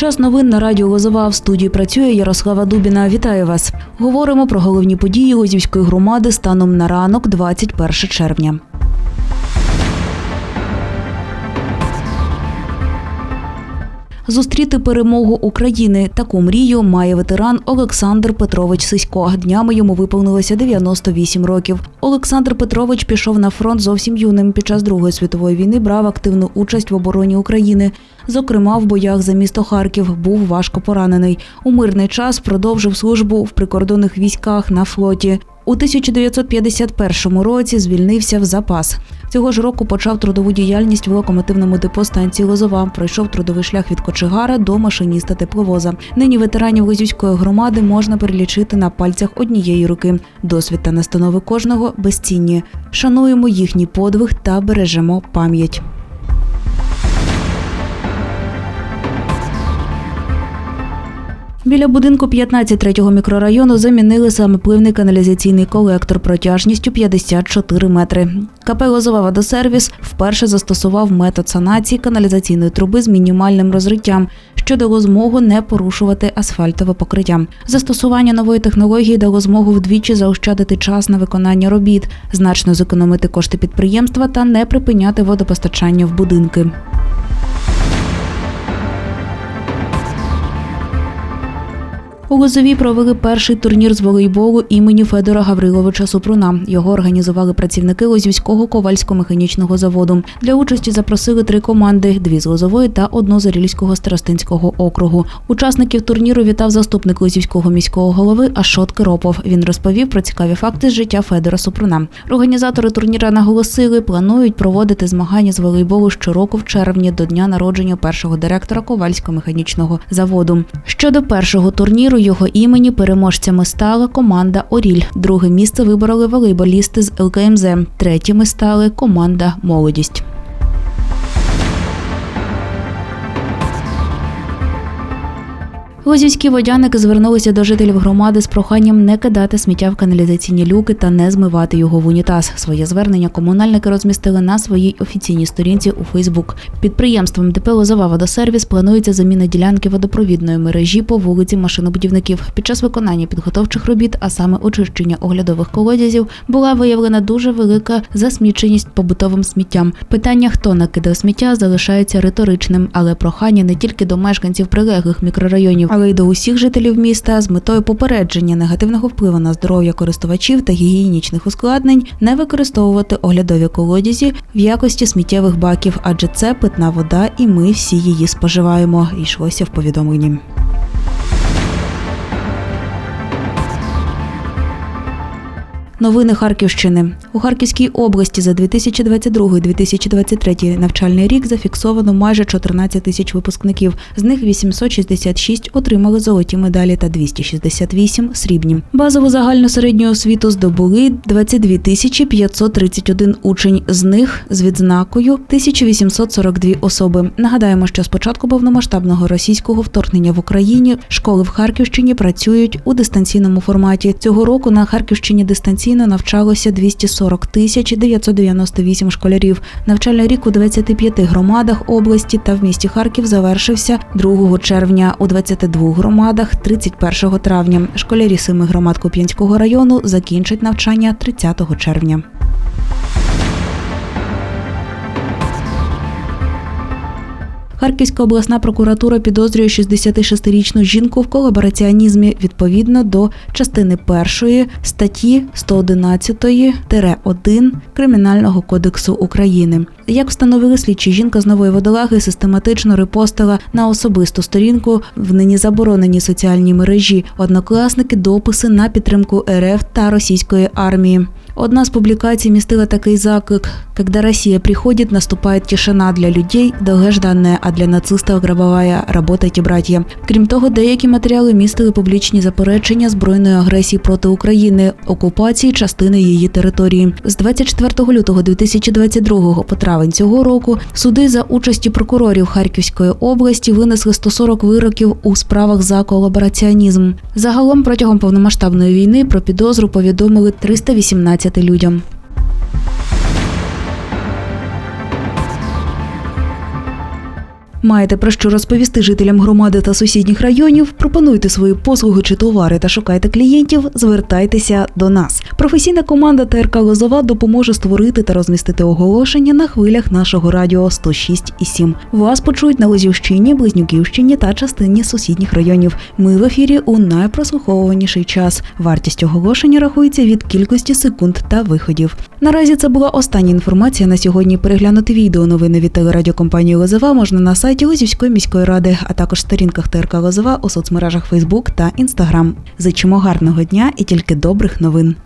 Час новин на радіо Лозова в студії працює Ярослава Дубіна. Вітаю вас. Говоримо про головні події Лозівської громади станом на ранок, 21 червня. Зустріти перемогу України. Таку мрію має ветеран Олександр Петрович Сисько. Днями йому виповнилося 98 років. Олександр Петрович пішов на фронт зовсім юним. Під час Другої світової війни брав активну участь в обороні України. Зокрема, в боях за місто Харків був важко поранений. У мирний час продовжив службу в прикордонних військах на флоті. У 1951 році звільнився в запас. Цього ж року почав трудову діяльність в локомотивному депо станції Лозова. Пройшов трудовий шлях від кочегара до машиніста тепловоза. Нині ветеранів Лозівської громади можна перелічити на пальцях однієї руки. Досвід та настанови кожного безцінні. Шануємо їхній подвиг та бережемо пам'ять. Біля будинку 15 третього мікрорайону замінили самопливний каналізаційний колектор протяжністю 54 метри. КП «Лозова водосервіс вперше застосував метод санації каналізаційної труби з мінімальним розриттям, що дало змогу не порушувати асфальтове покриття. Застосування нової технології дало змогу вдвічі заощадити час на виконання робіт, значно зекономити кошти підприємства та не припиняти водопостачання в будинки. У Лозові провели перший турнір з волейболу імені Федора Гавриловича Супруна. Його організували працівники Лозівського ковальсько-механічного заводу. Для участі запросили три команди: дві з Лозової та одну з Орільського старостинського округу. Учасників турніру вітав заступник Лозівського міського голови Ашот Киропов. Він розповів про цікаві факти з життя Федора Супруна. Організатори турніра наголосили, планують проводити змагання з волейболу щороку в червні до дня народження першого директора ковальсько-механічного заводу. Щодо першого турніру його імені переможцями стала команда Оріль. Друге місце вибороли волейболісти з ЛКМЗ. Третіми стали команда Молодість. Лозівські водяники звернулися до жителів громади з проханням не кидати сміття в каналізаційні люки та не змивати його в унітаз. Своє звернення комунальники розмістили на своїй офіційній сторінці у Фейсбук. Підприємством ДП «Лозова водосервіс планується заміна ділянки водопровідної мережі по вулиці машинобудівників. Під час виконання підготовчих робіт, а саме очищення оглядових колодязів, була виявлена дуже велика засміченість побутовим сміттям. Питання, хто накидав сміття, залишається риторичним, але прохання не тільки до мешканців прилеглих мікрорайонів, й до усіх жителів міста з метою попередження негативного впливу на здоров'я користувачів та гігієнічних ускладнень не використовувати оглядові колодязі в якості сміттєвих баків, адже це питна вода, і ми всі її споживаємо. Йшлося в повідомленні. Новини Харківщини у Харківській області за 2022-2023 навчальний рік зафіксовано майже 14 тисяч випускників. З них 866 отримали золоті медалі та 268 – срібні. Базову загальну середню освіту здобули 22 тисячі 531 учень. З них з відзнакою 1842 особи. Нагадаємо, що з початку повномасштабного російського вторгнення в Україні школи в Харківщині працюють у дистанційному форматі. Цього року на Харківщині дистанційно навчалося 240 тисяч 998 школярів. Навчальний рік у 25 громадах області та в місті Харків завершився 2 червня. У 22 громадах 31 травня. Школярі семи громад Куп'янського району закінчать навчання 30 червня. Харківська обласна прокуратура підозрює 66-річну жінку в колабораціонізмі відповідно до частини першої статті 111-1 Кримінального кодексу України. Як встановили слідчі, жінка з нової водолаги систематично репостила на особисту сторінку в нині забороненій соціальній мережі однокласники дописи на підтримку РФ та російської армії. Одна з публікацій містила такий заклик: «Когда Росія приходить, наступає тишина для людей, долгожданная, а для нацистів гробовая. Работайте, братья». Крім того, деякі матеріали містили публічні заперечення збройної агресії проти України, окупації частини її території. З 24 лютого 2022 по травень цього року суди за участі прокурорів Харківської області винесли 140 вироків у справах за колабораціонізм. Загалом протягом повномасштабної війни про підозру повідомили 318 людям. Маєте про що розповісти жителям громади та сусідніх районів? Пропонуйте свої послуги чи товари та шукайте клієнтів. Звертайтеся до нас. Професійна команда ТРК Лозова допоможе створити та розмістити оголошення на хвилях нашого радіо 106,7. Вас почують на Лозівщині, Близнюківщині та частині сусідніх районів. Ми в ефірі у найпрослуховуваніший час. Вартість оголошення рахується від кількості секунд та виходів. Наразі це була остання інформація на сьогодні. Переглянути відео новини від телерадіокомпанії Лозова можна на сайті Лозівської міської ради, а також сторінках ТРК Лозова у соцмережах Фейсбук та Інстаграм. Зичимо гарного дня і тільки добрих новин.